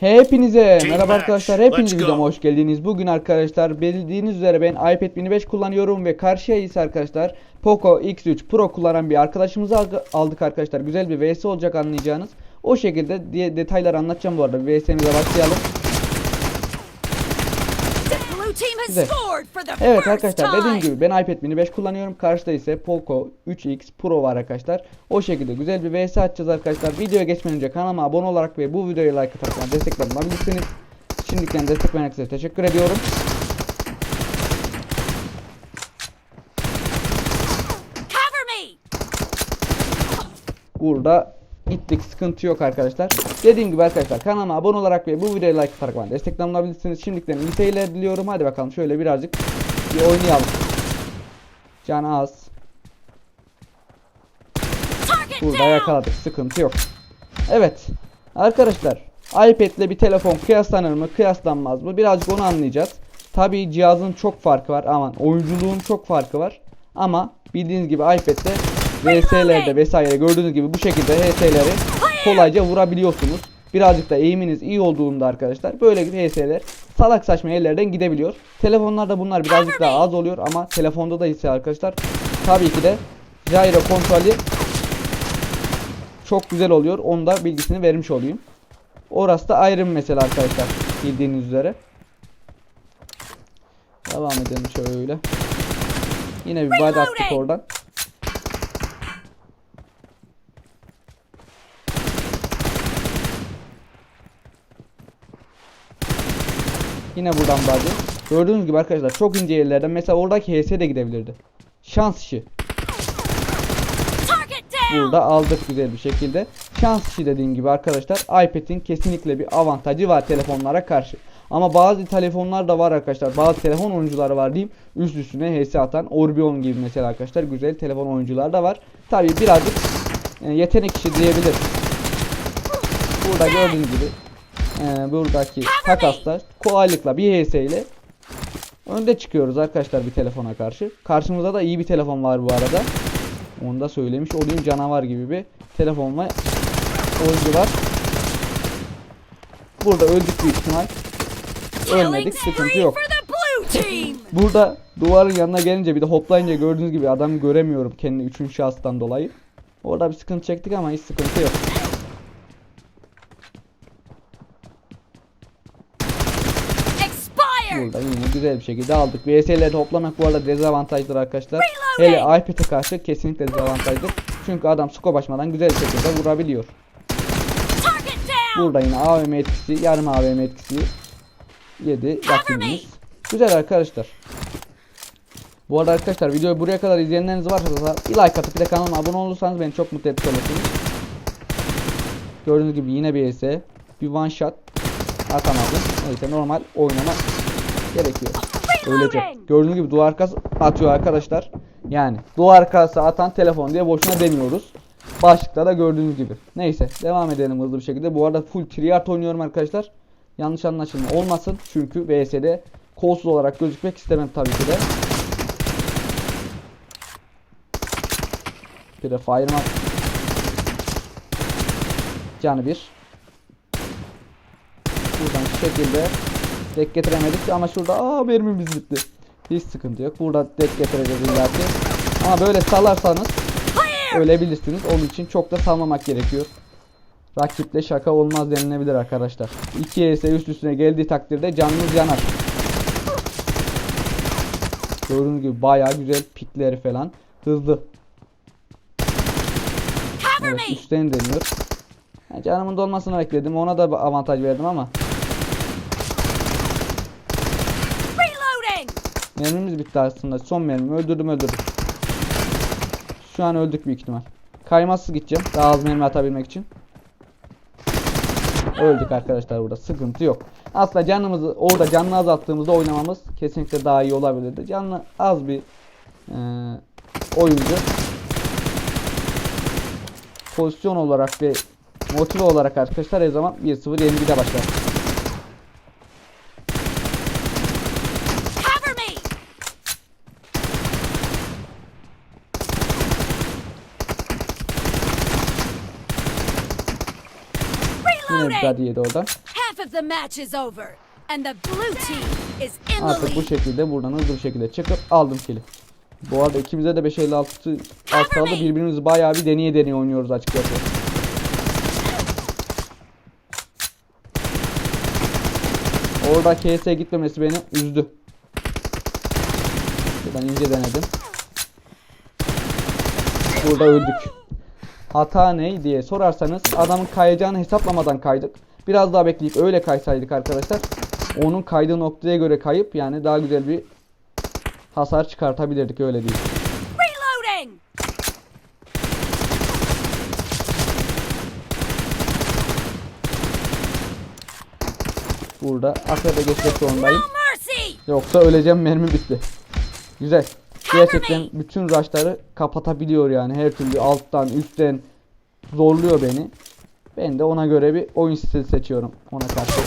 Hepinize merhaba arkadaşlar hepiniz videoma hoş geldiniz. Bugün arkadaşlar bildiğiniz üzere ben iPad mini 5 kullanıyorum ve karşıya ise arkadaşlar Poco X3 Pro kullanan bir arkadaşımızı aldı- aldık arkadaşlar. Güzel bir VS olacak anlayacağınız. O şekilde diye detayları anlatacağım bu arada. VS'mize başlayalım. The blue team has Güzel. Evet arkadaşlar dediğim gibi ben iPad mini 5 kullanıyorum. Karşıda ise Poco 3X Pro var arkadaşlar. O şekilde güzel bir VS atacağız arkadaşlar. Videoya geçmeden önce kanalıma abone olarak ve bu videoya like atarak destekler bulabilirsiniz. Şimdiden destek veren herkese teşekkür ediyorum. Burada gittik sıkıntı yok arkadaşlar. Dediğim gibi arkadaşlar kanalıma abone olarak ve bu videoya like atarak bana destekler bulabilirsiniz. Şimdiden iyi seyirler diliyorum. Hadi bakalım şöyle birazcık bir oynayalım. Can az. Burada yakaladık. Sıkıntı yok. Evet. Arkadaşlar iPad ile bir telefon kıyaslanır mı kıyaslanmaz mı birazcık onu anlayacağız. Tabii cihazın çok farkı var aman oyunculuğun çok farkı var. Ama bildiğiniz gibi iPad'de VS'lerde vesaire gördüğünüz gibi bu şekilde HS'leri kolayca vurabiliyorsunuz. Birazcık da eğiminiz iyi olduğunda arkadaşlar böyle HS'ler salak saçma yerlerden gidebiliyor. Telefonlarda bunlar birazcık daha az oluyor ama telefonda da ise arkadaşlar tabii ki de gyro kontrolü çok güzel oluyor. Onu da bilgisini vermiş olayım. Orası da ayrı bir mesele arkadaşlar. Bildiğiniz üzere. Devam edelim şöyle. Yine bir body attık oradan. Yine buradan body. Gördüğünüz gibi arkadaşlar çok ince yerlerden mesela oradaki HS de gidebilirdi. Şans işi. Burada aldık güzel bir şekilde. Şans işi dediğim gibi arkadaşlar iPad'in kesinlikle bir avantajı var telefonlara karşı. Ama bazı telefonlar da var arkadaşlar. Bazı telefon oyuncuları var diyeyim. Üst üstüne HS atan Orbion gibi mesela arkadaşlar. Güzel telefon oyuncular da var. Tabii birazcık e, yetenek işi diyebilir. Burada gördüğünüz gibi e, buradaki takasta kolaylıkla bir HS ile önde çıkıyoruz arkadaşlar bir telefona karşı. Karşımızda da iyi bir telefon var bu arada. Onu da söylemiş olayım canavar gibi bir telefon ve oyuncu var. Burada öldük büyük ihtimal. Ölmedik sıkıntı yok. Burada duvarın yanına gelince bir de hoplayınca gördüğünüz gibi adamı göremiyorum kendi üçüncü şahıstan dolayı. Orada bir sıkıntı çektik ama hiç sıkıntı yok. Burada yine güzel bir şekilde aldık. VS'leri toplamak bu arada dezavantajdır arkadaşlar. Hele iPad'e karşı kesinlikle dezavantajdır. Çünkü adam scope açmadan güzel bir şekilde vurabiliyor. Burada yine AVM etkisi, yarım AVM etkisi yedi rakibimiz. Güzel arkadaşlar. Bu arada arkadaşlar videoyu buraya kadar izleyenleriniz varsa da bir like atıp bir de kanalıma abone olursanız beni çok mutlu etmiş olursunuz. Gördüğünüz gibi yine bir ES. Bir one shot atamadım. Neyse normal oynama gerekiyor. Öylece. Gördüğünüz gibi duvar arkası atıyor arkadaşlar. Yani duvar arkası atan telefon diye boşuna demiyoruz. Başlıkta da gördüğünüz gibi. Neyse devam edelim hızlı bir şekilde. Bu arada full triart oynuyorum arkadaşlar. Yanlış anlaşılma olmasın. Çünkü VS'de kolsuz olarak gözükmek istemem tabii ki de. Bir de fireman. Canı bir. Buradan şu şekilde dek getiremedik ama şurada aa mermimiz bitti. Hiç sıkıntı yok. Burada dek getireceğiz illaki. Ama böyle salarsanız ölebilirsiniz. Onun için çok da salmamak gerekiyor. Rakiple şaka olmaz denilebilir arkadaşlar. 2 ES üst üstüne geldiği takdirde canınız yanar. Gördüğünüz gibi bayağı güzel pikleri falan. Hızlı. Evet üstten deniyor. Yani canımın dolmasını bekledim. Ona da avantaj verdim ama. Mermimiz bitti aslında. Son mermimi öldürdüm öldürdüm. Şu an öldük büyük ihtimal. Kaymasız gideceğim. Daha az mermi atabilmek için. Öldük arkadaşlar burada. Sıkıntı yok. Aslında canımızı orada canını azalttığımızda oynamamız kesinlikle daha iyi olabilirdi. Canlı az bir eee, oyuncu. Pozisyon olarak ve motive olarak arkadaşlar her zaman 1-0 yenilgide başlar. İs in the Artık bu şekilde buradan hızlı bir şekilde çıkıp aldım kili. Bu arada ikimize de 556 az kaldı. Birbirimizi bayağı bir deneye deneye oynuyoruz açıkçası. Orada KS gitmemesi beni üzdü. Buradan ince denedim. Burada öldük. Hata ne diye sorarsanız adamın kayacağını hesaplamadan kaydık. Biraz daha bekleyip öyle kaysaydık arkadaşlar. Onun kaydığı noktaya göre kayıp yani daha güzel bir hasar çıkartabilirdik öyle değil. Reloading! Burada akrebe geçmek zorundayım. Yoksa öleceğim mermi bitti. Güzel. Gerçekten bütün rushları kapatabiliyor yani her türlü alttan üstten zorluyor beni. Ben de ona göre bir oyun stili seçiyorum ona karşı.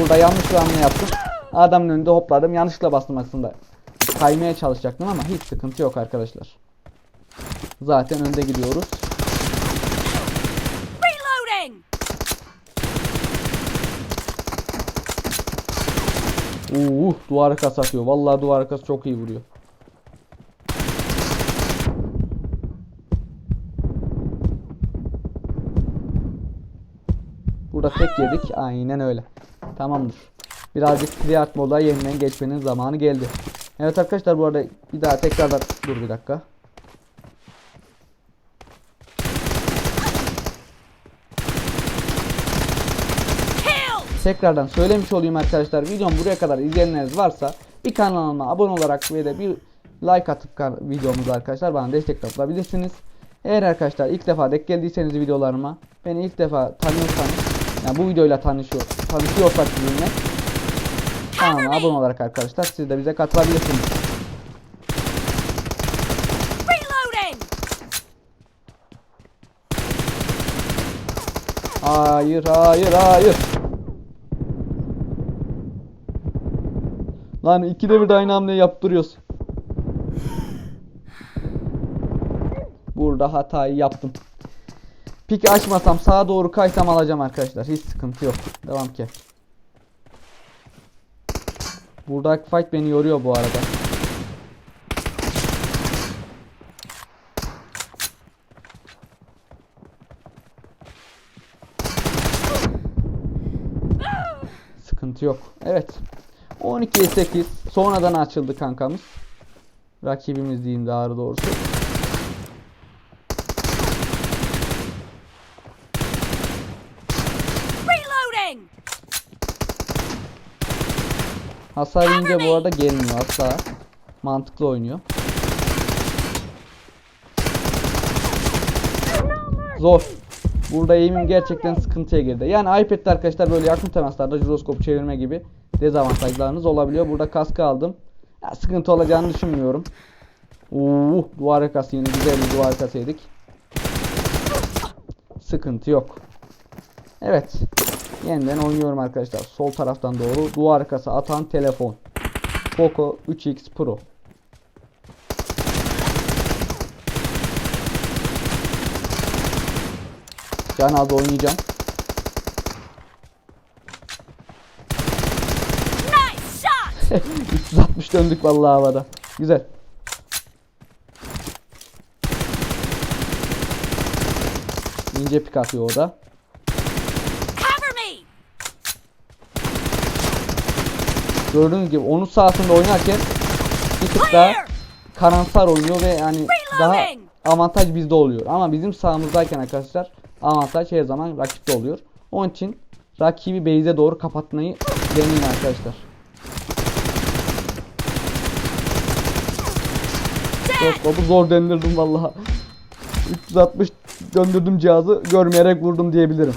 Burada yanlış bir hamle yaptım. Adamın önünde hopladım. Yanlışlıkla bastım aslında. Kaymaya çalışacaktım ama hiç sıkıntı yok arkadaşlar. Zaten önde gidiyoruz. Reloading! Uh, duvar arkası atıyor. Vallahi duvar arkası çok iyi vuruyor. Burada tek yedik. Aynen öyle. Tamamdır. Birazcık triart moda yeniden geçmenin zamanı geldi. Evet arkadaşlar bu arada bir daha tekrardan dur bir dakika. Tekrardan söylemiş olayım arkadaşlar. Videom buraya kadar izleyenleriniz varsa bir kanalıma abone olarak ve de bir like atıp videomuza arkadaşlar bana destek olabilirsiniz. Eğer arkadaşlar ilk defa denk geldiyseniz videolarıma beni ilk defa tanıyorsanız yani bu videoyla tanışıyor, tanışıyorsak sizinle kanalıma abone olarak arkadaşlar siz de bize katılabilirsiniz. Hayır hayır hayır. Lan ikide bir de aynı hamleyi yaptırıyoruz. Burada hatayı yaptım. Piki açmasam sağa doğru kaysam alacağım arkadaşlar. Hiç sıkıntı yok. Devam ki. Buradaki fight beni yoruyor bu arada. Sıkıntı yok. Evet. 12'ye 8. Sonradan açıldı kankamız. Rakibimiz diyeyim daha doğrusu. Hasar yiyince bu arada gelmiyor asla. Mantıklı oynuyor. Zor. Burada eğimim gerçekten sıkıntıya girdi. Yani iPad'de arkadaşlar böyle yakın temaslarda jiroskop çevirme gibi dezavantajlarınız olabiliyor. Burada kaskı aldım. Ya, sıkıntı olacağını düşünmüyorum. Oo, duvar arkası yine güzel bir duvar yedik. Sıkıntı yok. Evet. Yeniden oynuyorum arkadaşlar. Sol taraftan doğru duvar arkası atan telefon. Poco 3X Pro. Can az oynayacağım. Nice shot! 360 döndük vallahi havada. Güzel. İnce pik atıyor o da. Gördüğünüz gibi onun sahasında oynarken bir tık daha karamsar oynuyor ve yani daha avantaj bizde oluyor. Ama bizim sahamızdayken arkadaşlar avantaj her zaman rakipte oluyor. Onun için rakibi base'e doğru kapatmayı deneyin arkadaşlar. Topu zor döndürdüm vallahi. 360 döndürdüm cihazı görmeyerek vurdum diyebilirim.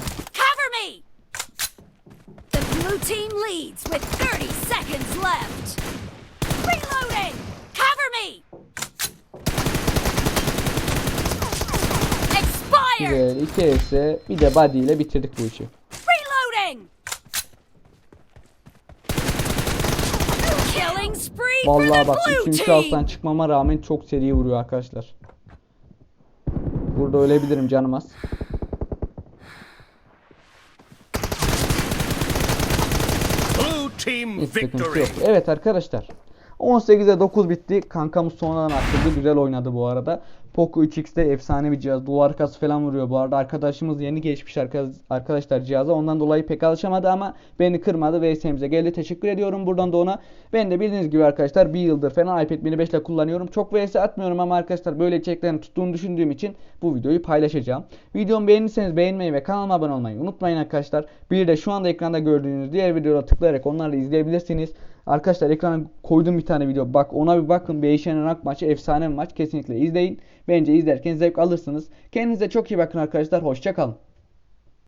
Güzel. 2 ise bir de body ile bitirdik bu işi. Vallahi bak blue 3. team! alttan çıkmama rağmen çok seri vuruyor arkadaşlar. Burada ölebilirim canım az. team Hiç sıkıntı victory. Evet arkadaşlar. 18'e 9 bitti. Kankamız sonradan arttırdı. Güzel oynadı bu arada. Poco 3X'de efsane bir cihaz. Duvar arkası falan vuruyor bu arada. Arkadaşımız yeni geçmiş arka- arkadaşlar cihaza. Ondan dolayı pek alışamadı ama beni kırmadı ve VS'imize geldi. Teşekkür ediyorum buradan da ona. Ben de bildiğiniz gibi arkadaşlar bir yıldır falan iPad mini 5 ile kullanıyorum. Çok VS atmıyorum ama arkadaşlar böyle içeriklerin tuttuğunu düşündüğüm için bu videoyu paylaşacağım. Videomu beğenirseniz beğenmeyi ve kanalıma abone olmayı unutmayın arkadaşlar. Bir de şu anda ekranda gördüğünüz diğer videolara tıklayarak onları izleyebilirsiniz. Arkadaşlar ekrana koydum bir tane video. Bak ona bir bakın. Beyşen Rank maçı efsane bir maç. Kesinlikle izleyin. Bence izlerken zevk alırsınız. Kendinize çok iyi bakın arkadaşlar. Hoşçakalın.